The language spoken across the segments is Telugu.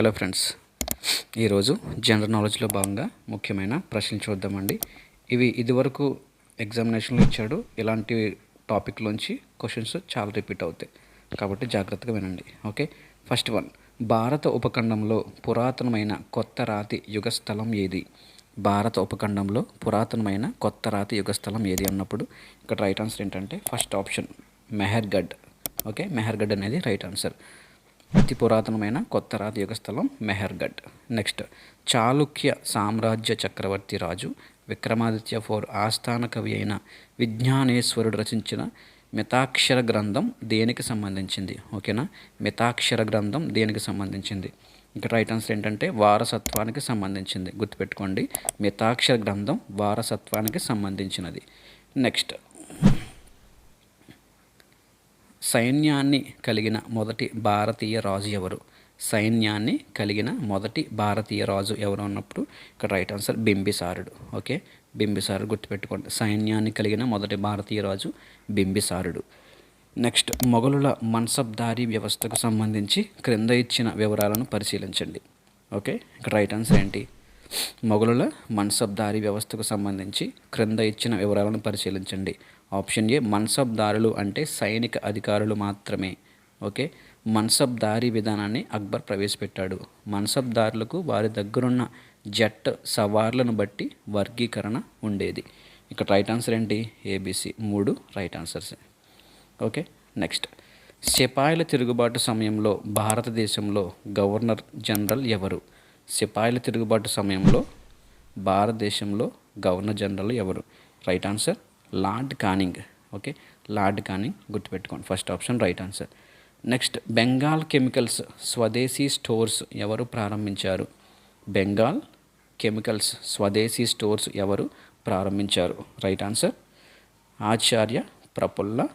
Hello friends. ఈరోజు జనరల్ నాలెడ్జ్లో భాగంగా ముఖ్యమైన ప్రశ్నలు చూద్దామండి. ఇవి ఇదివరకు ఎగ్జామినేషన్లో ఇచ్చాడు. ఇలాంటి టాపిక్లోంచి క్వశ్చన్స్ చాలా రిపీట్ అవుతాయి. కాబట్టి జాగ్రత్తగా వినండి. ఓకే? First one. భారత ఉపఖండంలో పురాతనమైన కొత్త రాతి యుగ స్థలం ఏది? భారత ఉపఖండంలో పురాతనమైన కొత్త రాతి యుగ స్థలం ఏది అన్నప్పుడు ఇక్కడ రైట్ ఆన్సర్ ఏంటంటే first option Mehrgarh. Okay? Mehrgarh అనేది రైట్ ఆన్సర్. అతి పురాతనమైన కొత్త రాతి యుగ స్థలం మెహర్గఢ్ నెక్స్ట్ చాళుక్య సామ్రాజ్య చక్రవర్తి రాజు విక్రమాదిత్య ఫోర్ ఆస్థాన కవి అయిన విజ్ఞానేశ్వరుడు రచించిన మితాక్షర గ్రంథం దేనికి సంబంధించింది? ఓకేనా మితాక్షర గ్రంథం దేనికి సంబంధించింది? ఇక్కడ రైట్ ఆన్సర్ ఏంటంటే వారసత్వానికి సంబంధించింది. గుర్తుపెట్టుకోండి మితాక్షర గ్రంథం వారసత్వానికి సంబంధించినది. నెక్స్ట్ సైన్యాన్ని కలిగిన మొదటి భారతీయ రాజు ఎవరు? సైన్యాన్ని కలిగిన మొదటి భారతీయ రాజు ఎవరు అన్నప్పుడు ఇక్కడ రైట్ ఆన్సర్ బింబిసారుడు. ఓకే బింబిసారుడు గుర్తుపెట్టుకోండి. సైన్యాన్ని కలిగిన మొదటి భారతీయ రాజు బింబిసారుడు. నెక్స్ట్ మొఘలుల మన్సబ్దారీ వ్యవస్థకు సంబంధించి క్రింద ఇచ్చిన వివరాలను పరిశీలించండి. ఓకే ఇక్కడ రైట్ ఆన్సర్ ఏంటి? మొఘలుల మన్సబ్దారీ వ్యవస్థకు సంబంధించి క్రింద ఇచ్చిన వివరాలను పరిశీలించండి. ఆప్షన్ ఏ మన్సబ్దారులు అంటే సైనిక అధికారులు మాత్రమే. ఓకే? మన్సబ్దారీ విధానాన్ని అక్బర్ ప్రవేశపెట్టాడు. మన్సబ్దారులకు వారి దగ్గరున్న జట్ సవార్లను బట్టి వర్గీకరణ ఉండేది. ఇక్కడ రైట్ ఆన్సర్ ఏంటి? ఏబిసి మూడు రైట్ ఆన్సర్స్. ఓకే? నెక్స్ట్. సిపాయిల తిరుగుబాటు సమయంలో భారతదేశంలో గవర్నర్ జనరల్ ఎవరు? సిపాయిల తిరుగుబాటు సమయంలో భారతదేశంలో గవర్నర్ జనరల్ ఎవరు? Right answer Lord Canning okay? Lord Canning గుర్తుపెట్టుకోండి. First option right answer. Next Bengal chemicals Swadeshi stores ఎవరు ప్రారంభించారు? బెంగాల్ కెమికల్స్ స్వదేశీ స్టోర్స్ ఎవరు ప్రారంభించారు? Right answer Acharya Prafulla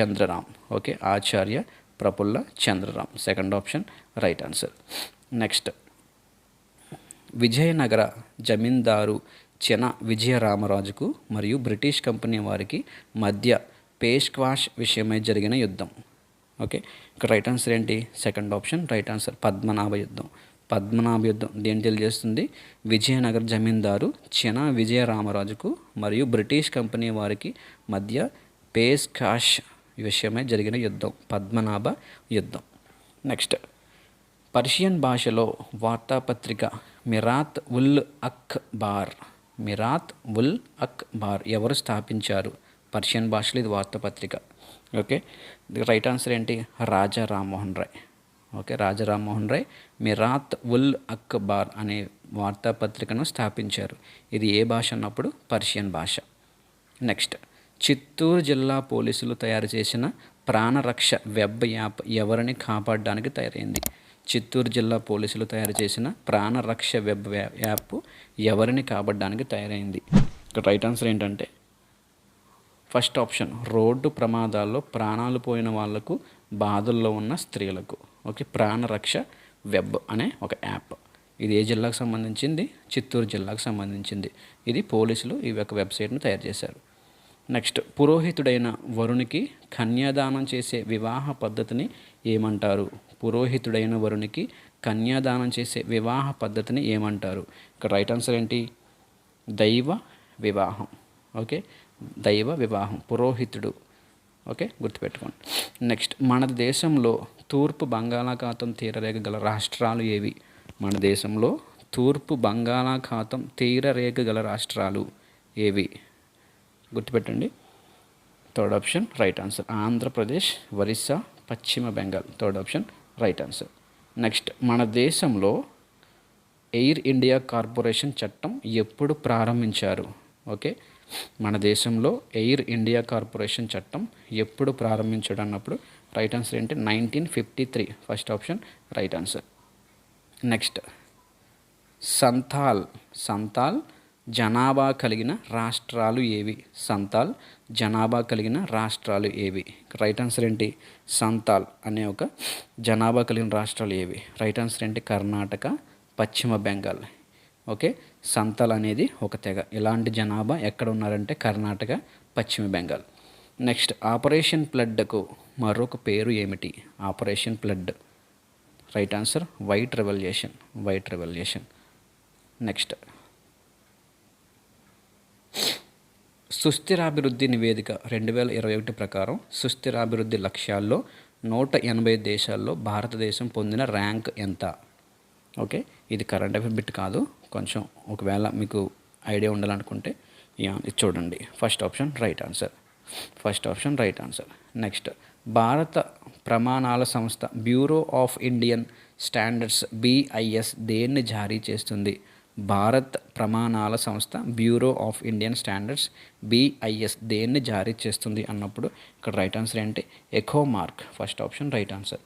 Chandraram. Okay? Acharya Prafulla Chandraram. Second option right answer. Next Vijayanagara జమీందారు చెన విజయరామరాజుకు మరియు బ్రిటిష్ కంపెనీ వారికి మధ్య పేష్క్వాష్ విషయమై జరిగిన యుద్ధం. ఓకే? ఇక్కడ రైట్ ఆన్సర్ ఏంటి? Second option right answer Padmanabha యుద్ధం. పద్మనాభ యుద్ధం దేని తెలియజేస్తుంది విజయనగర్ జమీందారు చెన విజయరామరాజుకు మరియు బ్రిటిష్ కంపెనీ వారికి మధ్య పేస్కాష్ విషయమై జరిగిన యుద్ధం. పద్మనాభ యుద్ధం. నెక్స్ట్ పర్షియన్ భాషలో వార్తాపత్రిక మిరాత్ ఉల్ అక్ బార్ మిరాత్ ఉల్ అక్ బార్ ఎవరు స్థాపించారు? పర్షియన్ భాషలో ఇది వార్తాపత్రిక. ఓకే? రైట్ ఆన్సర్ ఏంటి? రాజా రామ్మోహన్ రాయ్. ఓకే? రాజా రామ్మోహన్ రాయ్ మిరాత్ ఉల్ అక్ బార్ అనే వార్తాపత్రికను స్థాపించారు. ఇది ఏ భాష అన్నప్పుడు? పర్షియన్ భాష. నెక్స్ట్. చిత్తూరు జిల్లా పోలీసులు తయారు చేసిన ప్రాణరక్ష వెబ్ యాప్ ఎవరిని కాపాడడానికి తయారైంది? చిత్తూరు జిల్లా పోలీసులు తయారు చేసిన ప్రాణరక్ష వెబ్ యాప్ ఎవరిని కాబడ్డానికి తయారైంది? ఇక్కడ రైట్ ఆన్సర్ ఏంటంటే ఫస్ట్ ఆప్షన్ రోడ్డు ప్రమాదాల్లో ప్రాణాలు పోయిన వాళ్ళకు బాధల్లో ఉన్న స్త్రీలకు. ఓకే ప్రాణరక్ష వెబ్ అనే ఒక యాప్. ఇది ఏ జిల్లాకు సంబంధించింది? చిత్తూరు జిల్లాకు సంబంధించింది. ఇది పోలీసులు ఈ యొక్క వెబ్సైట్ను తయారు చేశారు. నెక్స్ట్ పురోహితుడైన వరునికి కన్యాదానం చేసే వివాహ పద్ధతిని ఏమంటారు? పురోహితుడైన వరునికి కన్యాదానం చేసే వివాహ పద్ధతిని ఏమంటారు? ఇక్కడ రైట్ ఆన్సర్ ఏంటి? దైవ వివాహం. ఓకే? దైవ వివాహం. పురోహితుడు. ఓకే? గుర్తుపెట్టుకోండి. నెక్స్ట్ మన దేశంలో తూర్పు బంగాళాఖాతం తీరరేఖ గల రాష్ట్రాలు ఏవి? మన దేశంలో తూర్పు బంగాళాఖాతం తీరరేఖ గల రాష్ట్రాలు ఏవి? గుర్తుపెట్టండి. Third option right answer Andhra Pradesh Orissa పశ్చిమ Bengal. Third option right answer next మన దేశంలో ఎయిర్ ఇండియా కార్పొరేషన్ చట్టం ఎప్పుడు ప్రారంభించారు? ఓకే మన దేశంలో ఎయిర్ ఇండియా కార్పొరేషన్ చట్టం ఎప్పుడు ప్రారంభించడం అన్నప్పుడు రైట్ ఆన్సర్ ఏంటి? Nineteen fifty three first option right answer next Santhal Santhal జనాభా కలిగిన రాష్ట్రాలు ఏవి? సంతాల్. జనాభా కలిగిన రాష్ట్రాలు ఏవి? రైట్ ఆన్సర్ ఏంటి? సంతాల్ అనే ఒక జనాభా కలిగిన రాష్ట్రాలు ఏవి? రైట్ ఆన్సర్ ఏంటి? కర్ణాటక పశ్చిమ బెంగాల్. ఓకే? సంతాల్ అనేది ఒక తెగ. ఇలాంటి జనాభా ఎక్కడ ఉన్నారంటే కర్ణాటక పశ్చిమ బెంగాల్. నెక్స్ట్ ఆపరేషన్ ఫ్లడ్కు మరొక పేరు ఏమిటి? Operation flood right answer white revolution. White revolution. Next సుస్థిరాభివృద్ధి నివేదిక రెండు వేల ఇరవై ఒకటి ప్రకారం సుస్థిరాభివృద్ధి లక్ష్యాల్లో నూట ఎనభై దేశాల్లో భారతదేశం పొందిన ర్యాంక్ ఎంత? ఓకే ఇది కరెంట్ అఫేర్ బిట్ కాదు. కొంచెం ఒకవేళ మీకు ఐడియా ఉండాలనుకుంటే ఇది చూడండి. First option right answer. First option right answer. Next భారత ప్రమాణాల సంస్థ bureau of Indian standards BIS దేన్ని జారీ చేస్తుంది? భారత్ ప్రమాణాల సంస్థ bureau of Indian standards BIS దేన్ని జారీ చేస్తుంది అన్నప్పుడు ఇక్కడ రైట్ ఆన్సర్ ఏంటి? Eco mark first option right answer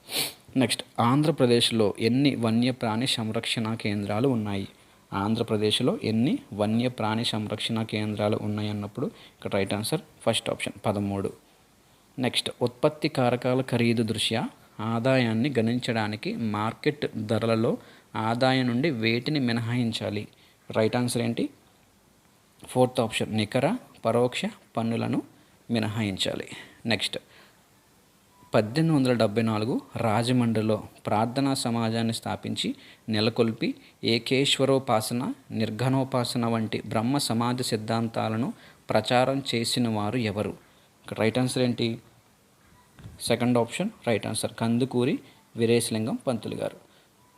next ఆంధ్రప్రదేశ్లో ఎన్ని వన్యప్రాణి సంరక్షణ కేంద్రాలు ఉన్నాయి? ఆంధ్రప్రదేశ్లో ఎన్ని వన్యప్రాణి సంరక్షణ కేంద్రాలు ఉన్నాయి అన్నప్పుడు ఇక్కడ రైట్ ఆన్సర్ ఫస్ట్ ఆప్షన్ పదమూడు. నెక్స్ట్ ఉత్పత్తి కారకాల ఖరీదు దృష్ట్యా ఆదాయాన్ని గణించడానికి మార్కెట్ ధరలలో ఆదాయం నుండి వేటిని మినహాయించాలి? రైట్ ఆన్సర్ ఏంటి? ఫోర్త్ ఆప్షన్ నికర పరోక్ష పన్నులను మినహాయించాలి. నెక్స్ట్ పద్దెనిమిది వందల డెబ్బై నాలుగు రాజమండ్రిలో ప్రార్థనా సమాజాన్ని స్థాపించి నెలకొల్పి ఏకేశ్వరోపాసన నిర్ఘనోపాసన వంటి బ్రహ్మ సమాజ సిద్ధాంతాలను ప్రచారం చేసిన వారు ఎవరు? ఇక్కడ రైట్ ఆన్సర్ ఏంటి? Second option right answer Kandukuri Veeresalingam Pantulu garu.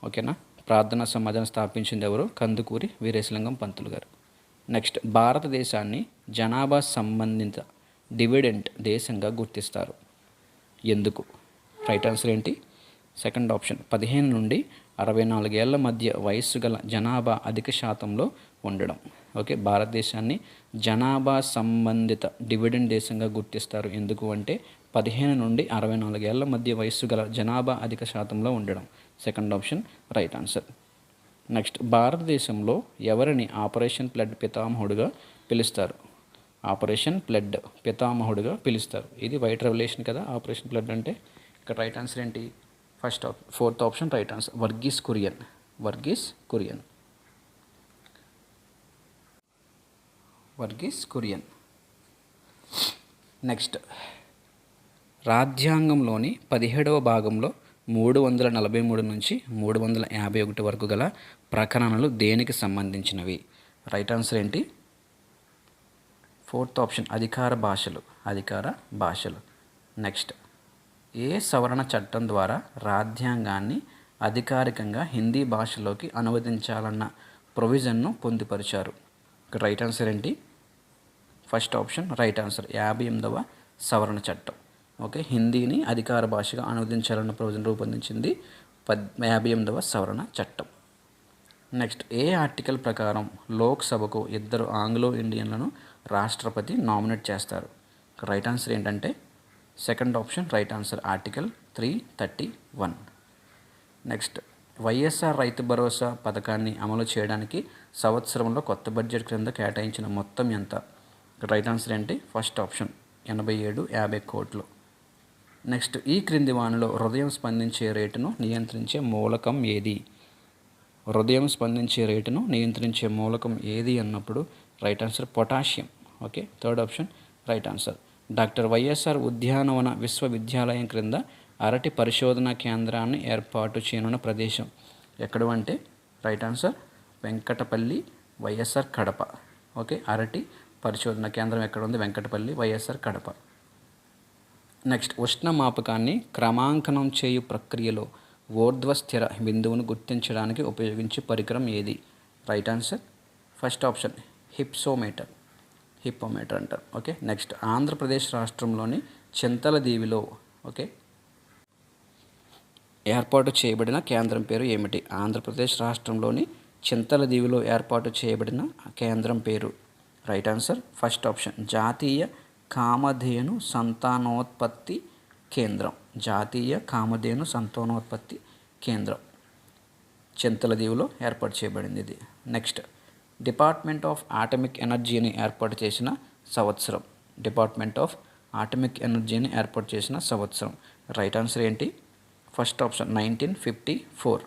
ఓకేనా? ప్రార్థనా సమాజం స్థాపించింది ఎవరు? కందుకూరి వీరేశలింగం పంతులు గారు. నెక్స్ట్ భారతదేశాన్ని జనాభా సంబంధిత డివిడెంట్ దేశంగా గుర్తిస్తారు. ఎందుకు? రైట్ ఆన్సర్ ఏంటి? సెకండ్ ఆప్షన్ పదిహేను నుండి అరవై నాలుగేళ్ళ మధ్య వయస్సు గల జనాభా అధిక శాతంలో ఉండడం. ఓకే భారతదేశాన్ని జనాభా సంబంధిత డివిడెండ్ దేశంగా గుర్తిస్తారు. ఎందుకు అంటే పదిహేను నుండి అరవై నాలుగేళ్ళ మధ్య వయస్సు గల జనాభా అధిక శాతంలో ఉండడం. Second option right answer. Next భారతదేశంలో ఎవరిని ఆపరేషన్ ప్లడ్ పితామహుడుగా పిలుస్తారు? ఆపరేషన్ ప్లడ్ పితామహుడుగా పిలుస్తారు. ఇది వైట్ రెవల్యూషన్ కదా ఆపరేషన్ ప్లడ్ అంటే? ఇక్కడ రైట్ ఆన్సర్ ఏంటి? First op fourth option right answer. Verghese Kurien. Verghese Kurien. Verghese Kurien. Next రాజ్యాంగంలోని పదిహేడవ భాగంలో మూడు వందల నలభై మూడు నుంచి మూడు వందల యాభై ఒకటి వరకు గల ప్రకరణలు దేనికి సంబంధించినవి? రైట్ ఆన్సర్ ఏంటి? ఫోర్త్ ఆప్షన్ అధికార భాషలు. అధికార భాషలు. నెక్స్ట్ ఏ సవరణ చట్టం ద్వారా రాజ్యాంగాన్ని అధికారికంగా హిందీ భాషలోకి అనువదించాలన్న ప్రొవిజన్ను పొందుపరిచారు? రైట్ ఆన్సర్ ఏంటి? First option right answer. యాభై ఎనిమిదవ సవరణ చట్టం. ఓకే హిందీని అధికార భాషగా అనువదించాలన్న ప్రొవిజన్ రూపొందించింది పద్ యాభై ఎనిమిదవ సవరణ చట్టం. నెక్స్ట్ ఏ ఆర్టికల్ ప్రకారం లోక్సభకు ఇద్దరు ఆంగ్లో ఇండియన్లను రాష్ట్రపతి నామినేట్ చేస్తారు? రైట్ ఆన్సర్ ఏంటంటే second option right answer article three thirty one. Next YSR Rythu Bharosa పథకాన్ని అమలు చేయడానికి సంవత్సరంలో కొత్త బడ్జెట్ క్రింద కేటాయించిన మొత్తం ఎంత? రైట్ ఆన్సర్ ఏంటి ఫస్ట్ ఆప్షన్ ఎనభై ఏడు యాభై కోట్లు. నెక్స్ట్ ఈ క్రింది వానిలో హృదయం స్పందించే రేటును నియంత్రించే మూలకం ఏది? హృదయం స్పందించే రేటును నియంత్రించే మూలకం ఏది అన్నప్పుడు right answer potassium. Okay third option right answer. Doctor YSR ఉద్యానవన విశ్వవిద్యాలయం క్రింద అరటి పరిశోధన కేంద్రాన్ని ఏర్పాటు చేయనున్న ప్రదేశం ఎక్కడ అంటే right answer Venkatapalli YSR Kadapa. Okay అరటి పరిశోధన కేంద్రం ఎక్కడ ఉంది? వెంకటపల్లి వైఎస్ఆర్ కడప. నెక్స్ట్ ఉష్ణమాపకాన్ని క్రమాంకనం చేయు ప్రక్రియలో ఊర్ధ్వ స్థిర బిందువును గుర్తించడానికి ఉపయోగించే పరికరం ఏది? Right answer first option hypsometer hippometer అంటారు. ఓకే నెక్స్ట్ ఆంధ్రప్రదేశ్ రాష్ట్రంలోని చింతల దీవిలో ఓకే ఏర్పాటు చేయబడిన కేంద్రం పేరు ఏమిటి? ఆంధ్రప్రదేశ్ రాష్ట్రంలోని చింతల దీవిలో ఏర్పాటు చేయబడిన కేంద్రం పేరు. రైట్ ఆన్సర్ ఫస్ట్ ఆప్షన్ జాతీయ కామధేను సంతానోత్పత్తి కేంద్రం. జాతీయ కామధేను సంతానోత్పత్తి కేంద్రం. చింతల దీవులో ఏర్పాటు చేయబడింది ఇది. నెక్స్ట్ డిపార్ట్మెంట్ ఆఫ్ ఆటమిక్ ఎనర్జీని ఏర్పాటు చేసిన సంవత్సరం. డిపార్ట్మెంట్ ఆఫ్ ఆటమిక్ ఎనర్జీని ఏర్పాటు చేసిన సంవత్సరం. రైట్ ఆన్సర్ ఏంటి? First option nineteen fifty four.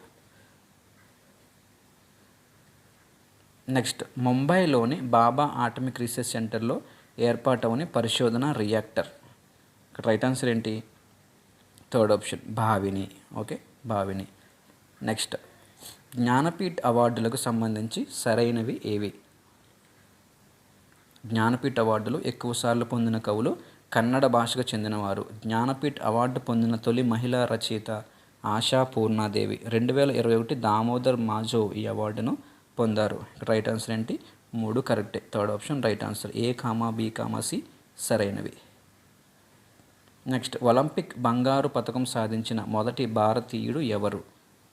Next ముంబైలోని బాబా ఆటమిక్ రీసెర్చ్ సెంటర్లో ఏర్పాటవని పరిశోధన రియాక్టర్. రైట్ ఆన్సర్ ఏంటి? Third option Bhavini. Okay Bhavini. Next Jnanpith అవార్డులకు సంబంధించి సరైనవి ఏవి? జ్ఞానపీఠ్ అవార్డులు ఎక్కువసార్లు పొందిన కవులు కన్నడ భాషకు చెందినవారు. జ్ఞానపీఠ్ అవార్డు పొందిన తొలి మహిళా రచయిత ఆశా పూర్ణాదేవి. రెండు వేల ఇరవై ఒకటి దామోదర్ మాజో ఈ అవార్డును పొందారు. రైట్ ఆన్సర్ ఏంటి? మూడు కరెక్టే. Third option right answer. A comma B comma C సరైనవి. నెక్స్ట్ ఒలింపిక్ బంగారు పథకం సాధించిన మొదటి భారతీయుడు ఎవరు?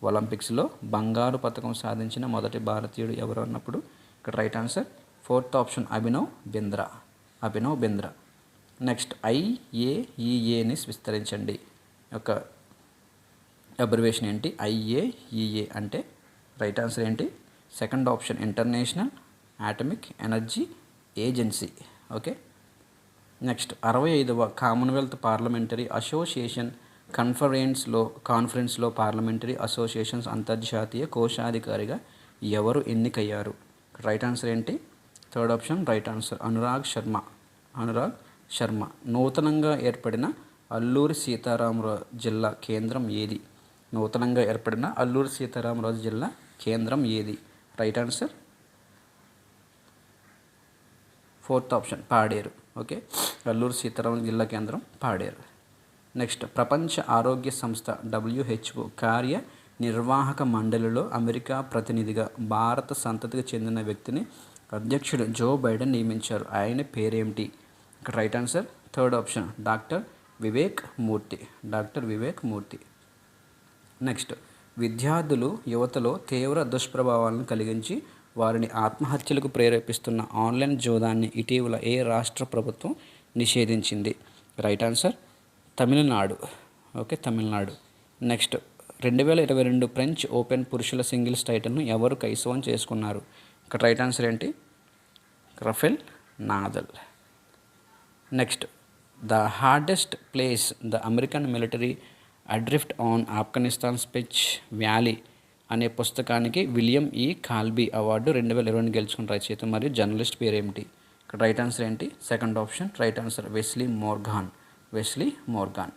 ఒలింపిక్స్లో బంగారు పథకం సాధించిన మొదటి భారతీయుడు ఎవరు అన్నప్పుడు? ఇక్కడ right answer fourth option Abhinav Bindra. Abhinav Bindra. Next ఐఏఈఏని విస్తరించండి. యొక్క అబ్రివేషన్ ఏంటి? ఐఏఈఏ అంటే రైట్ ఆన్సర్ ఏంటి? Second option international atomic energy agency okay next అరవై ఐదవ కామన్వెల్త్ పార్లమెంటరీ అసోసియేషన్ కన్ఫరెన్స్లో కాన్ఫరెన్స్లో పార్లమెంటరీ అసోసియేషన్స్ అంతర్జాతీయ కోశాధికారిగా ఎవరు ఎన్నికయ్యారు? రైట్ ఆన్సర్ ఏంటి? Third option right answer Anurag Sharma Anurag Sharma నూతనంగా ఏర్పడిన అల్లూరి సీతారామరాజు జిల్లా కేంద్రం ఏది? నూతనంగా ఏర్పడిన అల్లూరి సీతారామరాజు జిల్లా కేంద్రం ఏది? Right answer fourth option Paderu. Okay? Alluri Sitarama జిల్లా కేంద్రం పాడేరు. నెక్స్ట్ ప్రపంచ ఆరోగ్య సంస్థ డబ్ల్యూహెచ్ఓ కార్య నిర్వాహక మండలిలో అమెరికా ప్రతినిధిగా భారత సంతతికి చెందిన వ్యక్తిని అధ్యక్షుడు జో బైడెన్ నియమించారు. ఆయన పేరేమిటి? ఇక్కడ right answer third option doctor Vivek Murthy. Doctor Vivek Murthy. Next విద్యార్థులు యువతలో తీవ్ర దుష్ప్రభావాలను కలిగించి వారిని ఆత్మహత్యలకు ప్రేరేపిస్తున్న ఆన్లైన్ జోదాన్ని ఇటీవల ఏ రాష్ట్ర ప్రభుత్వం నిషేధించింది? Right answer Tamil Nadu. Okay Tamil Nadu. Next రెండు వేల ఇరవై రెండు ఫ్రెంచ్ ఓపెన్ పురుషుల సింగిల్స్ టైటిల్ను ఎవరు కైసవం చేసుకున్నారు? ఇక్కడ రైట్ ఆన్సర్ ఏంటి? Rafael Nadal. Next the hardest place the American military adrift on Afghanistan Pech valley. అనే పుస్తకానికి విలియం ఈ కాల్బీ అవార్డు రెండు వేల ఇరవై గెలుచుకున్న రచయిత మరియు జర్నలిస్ట్ పేరు ఏమిటి ఇక్కడ రైట్ ఆన్సర్ ఏంటి? Second option right answer Wesley Morgan. Wesley Morgan.